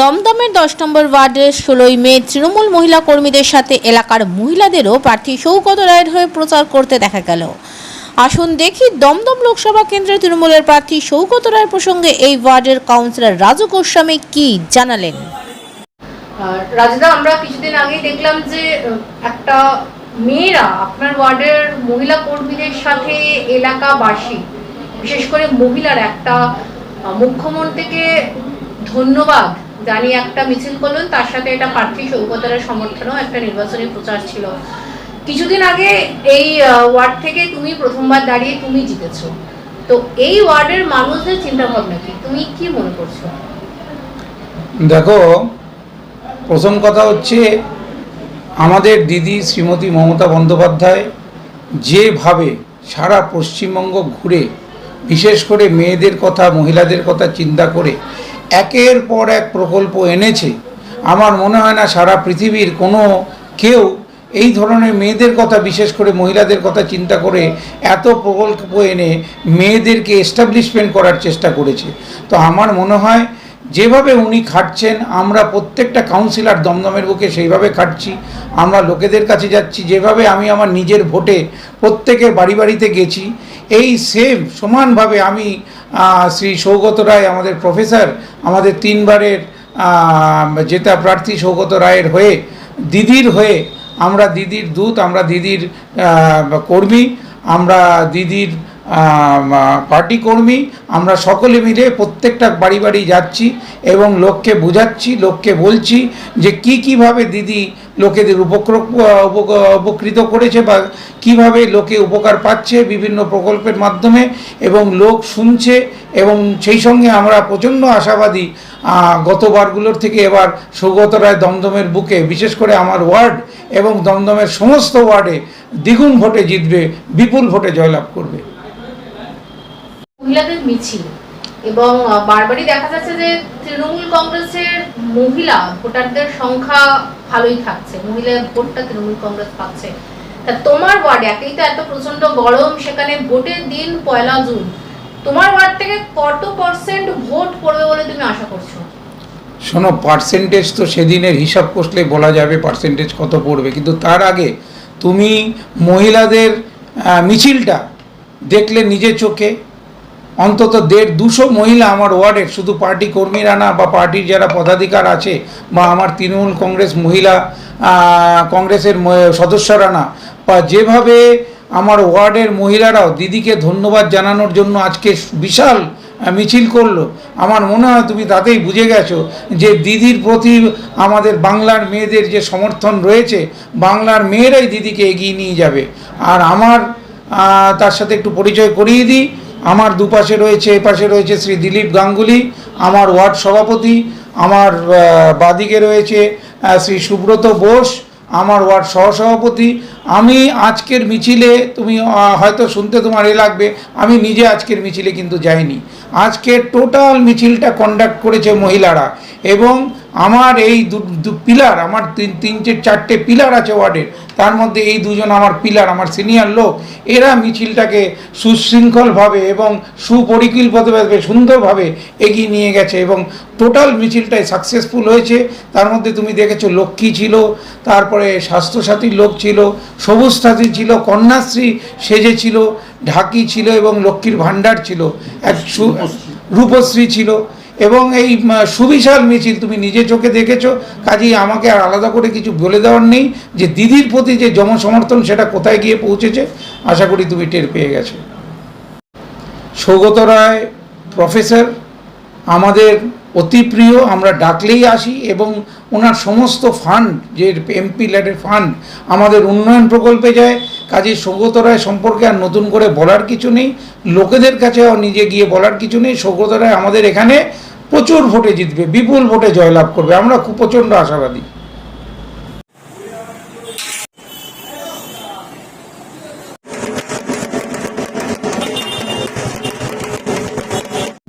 দমদমের দশ নম্বর ওয়ার্ডের ষোলোই মে তৃণমূল মহিলা কর্মীদের সাথে এলাকার মহিলাদেরও প্রার্থী সৌগত রায়ের হয়ে প্রচার করতে দেখা গেল। আসুন দেখি দমদম লোকসভা কেন্দ্রের তৃণমূলের প্রার্থী সৌগত রায়ের প্রসঙ্গে এই ওয়ার্ডের কাউন্সিলর রাজু গোস্বামী কি জানালেন? আমরা কিছুদিন আগে দেখলাম যে একটা মেয়েরা আপনার ওয়ার্ডের মহিলা কর্মীদের সাথে এলাকাবাসী, বিশেষ করে মহিলার একটা মুখ্যমন্ত্রীকে ধন্যবাদ জানিয়ে একটা মিছিল করলেন, তার সাথে এটা প্রার্থী সৌগতারের সমর্থনেও একটা নির্বাচনী প্রচার ছিল। কিছুদিন আগে এই ওয়ার্ড থেকে তুমি প্রথমবার দাঁড়িয়ে তুমি জিতেছো। তো এই ওয়ার্ডের মানুষদের চিন্তা ভাবনা কি? তুমি কি মনে করছ? দেখো, প্রথম কথা হচ্ছে আমাদের দিদি শ্রীমতী মমতা বন্দ্যোপাধ্যায় যেভাবে সারা পশ্চিমবঙ্গ ঘুরে, বিশেষ করে মেয়েদের কথা, মহিলাদের কথা চিন্তা করে একের পর এক প্রকল্প এনেছে। আমার মনে হয় না সারা পৃথিবীর কোনো কেউ এই ধরনের মেয়েদের কথা, বিশেষ করে মহিলাদের কথা চিন্তা করে এত প্রকল্প এনে মেয়েদেরকে এস্টাবলিশমেন্ট করার চেষ্টা করেছে। তো আমার মনে হয় যেভাবে উনি খাটছেন, আমরা প্রত্যেকটা কাউন্সিলর দমদমের বুকে সেইভাবে খাটছি, আমরা লোকেদের কাছে যাচ্ছি, যেভাবে আমি আমার নিজের ভোটে প্রত্যেকের বাড়ি বাড়িতে গেছি, এই সেম সমানভাবে আমি শ্রী সৌগত রায়, আমাদের প্রফেসর আমাদের তিনবারের জেতা প্রার্থী সৌগত রায়ের হয়ে, দিদির হয়ে, আমরা দিদির দূত, আমরা দিদির কর্মী, আমরা দিদির পার্টি কর্মী, আমরা সকলে মিলে প্রত্যেকটা বাড়ি বাড়ি যাচ্ছি এবং লোককে বোঝাচ্ছি, লোককে বলছি যে কি কীভাবে দিদি লোকেদের উপক- উপকৃত করেছে বা কীভাবে লোকে উপকার পাচ্ছে বিভিন্ন প্রকল্পের মাধ্যমে এবং লোক শুনছে এবং সেই সঙ্গে আমরা প্রচণ্ড আশাবাদী গতবারগুলোর থেকে এবার সৌগত রায় দমদমের বুকে, বিশেষ করে আমার ওয়ার্ড এবং দমদমের সমস্ত ওয়ার্ডে দ্বিগুণ ভোটে জিতবে, বিপুল ভোটে জয়লাভ করবে। মহিলাদের মিছিল। এবং বারবারই দেখা যাচ্ছে যে তৃণমূল কংগ্রেসের মহিলা ভোটারদের সংখ্যা ভালোই থাকছে। মহিলা ভোটটা তৃণমূল কংগ্রেস পাচ্ছে। তা তোমার ওয়ার্ড, একেই তো এত প্রচণ্ড গরম, সেখানে ভোটের দিন পয়লা জুন। তোমার ওয়ার্ড থেকে কত পার্সেন্ট ভোট পড়বে বলে তুমি আশা করছ? শোনো পার্সেন্টেজ তো সেদিনের হিসাব কষলে বলা যাবে পার্সেন্টেজ কত পড়বে। কিন্তু তার আগে তুমি মহিলাদের মিছিলটা দেখলে নিজে চোখে। অন্তত দেড় দুশো মহিলা আমার ওয়ার্ডের, শুধু পার্টি কর্মীরা না, বা পার্টির যারা পদাধিকার আছে, বা আমার তৃণমূল কংগ্রেস মহিলা কংগ্রেসের সদস্যরা না, বা যেভাবে আমার ওয়ার্ডের মহিলারাও দিদিকে ধন্যবাদ জানানোর জন্য আজকে বিশাল মিছিল করল, আমার মনে হয় তুমি তাতেই বুঝে গেছো যে দিদির প্রতি আমাদের বাংলার মেয়েদের যে সমর্থন রয়েছে, বাংলার মেয়েরাই দিদিকে এগিয়ে নিয়ে যাবে। আর আমার তার সাথে একটু পরিচয় করিয়ে দিই আমার দুপাশে রয়েছে, এপাশে রয়েছে শ্রী দিলীপ গাঙ্গুলি, আমার ওয়ার্ড সভাপতি, আমার বাদিকে রয়েছে শ্রী সুব্রত বোস, আমার ওয়ার্ড সহসভাপতি। আমি আজকের মিছিলে, তুমি হয়তো শুনতে তোমার এ লাগবে, আমি নিজে আজকের মিছিলে কিন্তু যাইনি। আজকে টোটাল মিছিলটা কন্ডাক্ট করেছে মহিলারা এবং আমার এই দু পিলার আমার তিন তিন চে- চারটে পিলার আছে ওয়ার্ডের তার মধ্যে এই দুজন আমার পিলার আমার সিনিয়র লোক এরা মিছিলটাকে সুশৃঙ্খলভাবে এবং সুপরিকল্পিতভাবে সুন্দরভাবে এগিয়ে নিয়ে গেছে এবং টোটাল মিছিলটাই সাকসেসফুল হয়েছে। তার মধ্যে তুমি দেখেছ লক্ষ্মী ছিল তারপরে স্বাস্থ্যসাথীর লোক ছিল সবুজ সাথী ছিল কন্যাশ্রী সেজে ছিল ঢাকি ছিল এবং লক্ষ্মীর ভাণ্ডার ছিল। এক সু- রূপশ্রী ছিল। এবং এই সুবিশাল মিছিল তুমি নিজে চোখে দেখেছ। কাজেই আমাকে আর আলাদা করে কিছু বলে দেওয়ার নেই যে দিদির প্রতি যে জনসমর্থন সেটা কোথায় গিয়ে পৌঁছেছে, আশা করি তুমি টের পেয়ে গেছো। সৌগত রায়, প্রফেসর, আমাদের অতি প্রিয়, আমরা ডাকলেই আসি এবং ওনার সমস্ত ফান্ড যে এমপি ল্যাডের ফান্ড আমাদের উন্নয়ন প্রকল্পে যায়। কাজে সৌগত রায় সম্পর্কে আর নতুন করে বলার কিছু নেই। লোকেদের কাছেও নিজে গিয়ে বলার কিছু নেই। সৌগত রায় আমাদের এখানে প্রচুর ভোটে জিতবে, বিপুল ভোটে জয়লাভ করবে, আমরা খুব প্রচণ্ড আশাবাদী।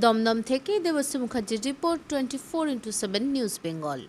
দমদম থেকে দেবশ্রী মুখার্জির report twenty four into seven news Bengal.